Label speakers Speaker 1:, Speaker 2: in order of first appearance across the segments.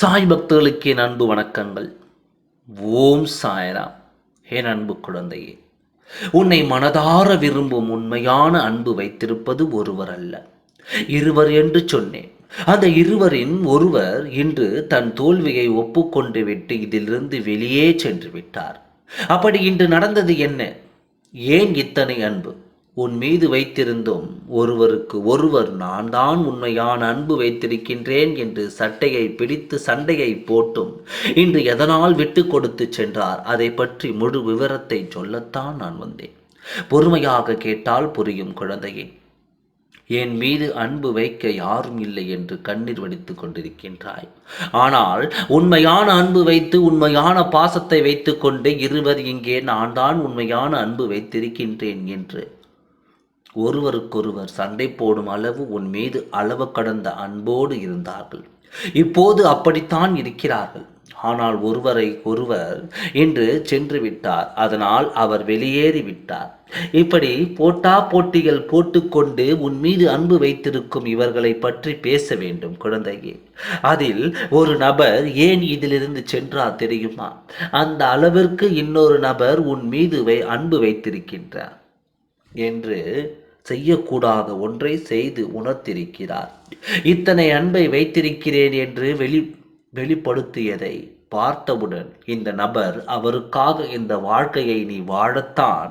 Speaker 1: சாய் பக்தர்களுக்கு என் அன்பு வணக்கங்கள். ஓம் சாய்ராம். என் அன்பு குழந்தையே உன்னை மனதார விரும்பும் உண்மையான அன்பு வைத்திருப்பது ஒருவர் அல்ல. இருவர் என்று சொன்னேன். அந்த இருவரின் ஒருவர் இன்று தன் தோல்வியை ஒப்புக்கொண்டு விட்டு இதிலிருந்து வெளியே சென்று விட்டார். அப்படி இன்று நடந்தது என்ன? ஏன் இத்தனை அன்பு? உன் மீது வைத்திருந்தும் ஒருவருக்கு ஒருவர் நான் தான் உண்மையான அன்பு வைத்திருக்கின்றேன் என்று சட்டையை பிடித்து சண்டையை போட்டும். இன்று எதனால் விட்டு கொடுத்து சென்றார்? அதை பற்றி முழு விவரத்தை சொல்லத்தான் நான் வந்தேன். பொறுமையாக கேட்டால் புரியும் குழந்தையே. என் மீது அன்பு வைக்க யாரும் இல்லை என்று கண்ணீர் வடித்து கொண்டிருக்கின்றாய். ஆனால் உண்மையான அன்பு வைத்து உண்மையான பாசத்தை வைத்துக்கொண்டு இருவர் இங்கே நான் தான் உண்மையான அன்பு வைத்திருக்கின்றேன் என்று ஒருவருக்கொருவர் சண்டை போடும் அளவு உன் மீது அளவு கடந்த அன்போடு இருந்தார்கள். இப்போது அப்படித்தான் இருக்கிறார்கள். ஆனால் ஒருவரை ஒருவர் இன்று சென்று விட்டார். அதனால் அவர் வெளியேறி விட்டார். இப்படி போட்டா போட்டிகள் போட்டுக்கொண்டு உன் மீது அன்பு வைத்திருக்கும் இவர்களை பற்றி பேச வேண்டும் குழந்தையே. அதில் ஒரு நபர் ஏன் இதிலிருந்து சென்றார் தெரியுமா? அந்த அளவிற்கு இன்னொரு நபர் உன் மீது வை அன்பு வைத்திருக்கின்றார். என்று செய்யக்கூடாத ஒன்றை செய்து உணர்த்திருக்கிறார். இத்தனை அன்பை வைத்திருக்கிறேன் என்று வெளி வெளிப்படுத்தியதை பார்த்தவுடன் இந்த நபர் அவருக்காக இந்த வாழ்க்கையை நீ வாழத்தான்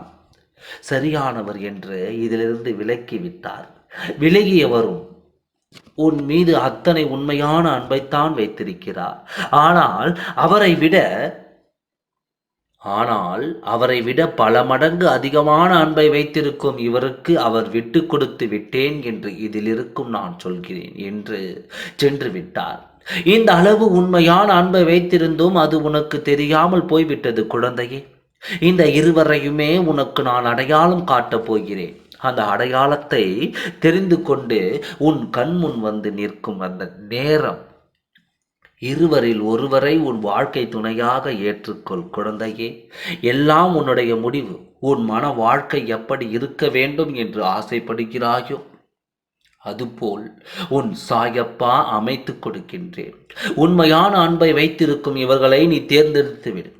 Speaker 1: சரியானவர் என்று இதிலிருந்து விலக்கிவிட்டார். விலகியவரும் உன் மீது அத்தனை உண்மையான அன்பைத்தான் வைத்திருக்கிறார். ஆனால் அவரை விட ஆனால் அவரை விட பல மடங்கு அதிகமான அன்பை வைத்திருக்கும் இவருக்கு அவர் விட்டு கொடுத்து விட்டேன் என்று இதிலிருக்கும் நான் சொல்கிறேன் என்று சென்று விட்டார். இந்த அளவு உண்மையான அன்பை வைத்திருந்தும் அது உனக்கு தெரியாமல் போய்விட்டது குழந்தையே. இந்த இருவரையுமே உனக்கு நான் அடையாளம் காட்டப் போகிறேன். அந்த அடையாளத்தை தெரிந்து கொண்டு உன் கண்முன் வந்து நிற்கும் அந்த நேரம் இருவரில் ஒருவரை உன் வாழ்க்கை துணையாக ஏற்றுக்கொள் குழந்தையே. எல்லாம் உன்னுடைய முடிவு. உன் மன வாழ்க்கை எப்படி இருக்க வேண்டும் என்று ஆசைப்படுகிறாயோ அதுபோல் உன் சாயப்பா அமைத்து கொடுக்கின்றேன். உண்மையான அன்பை வைத்திருக்கும் இவர்களை நீ தேர்ந்தெடுத்துவிடு.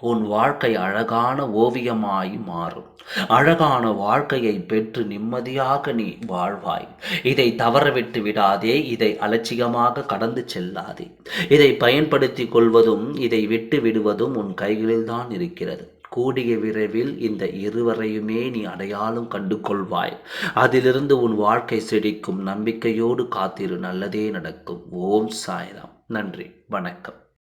Speaker 1: உன் வாழ்க்கை அழகான ஓவியமாய் மாறும். அழகான வாழ்க்கையை பெற்று நிம்மதியாக நீ வாழ்வாய். இதை தவறவிட்டு விடாதே இதை அலட்சியமாக கடந்து செல்லாதே. இதை பயன்படுத்தி கொள்வதும் இதை விட்டு விடுவதும் உன் கைகளில்தான் இருக்கிறது. கூடிய விரைவில் இந்த இருவரையுமே நீ அடையாளம் கண்டு கொள்வாய் அதிலிருந்து உன் வாழ்க்கை செழிக்கும் நம்பிக்கையோடு காத்திரு நல்லதே நடக்கும். ஓம் சாய்ராம். நன்றி வணக்கம்.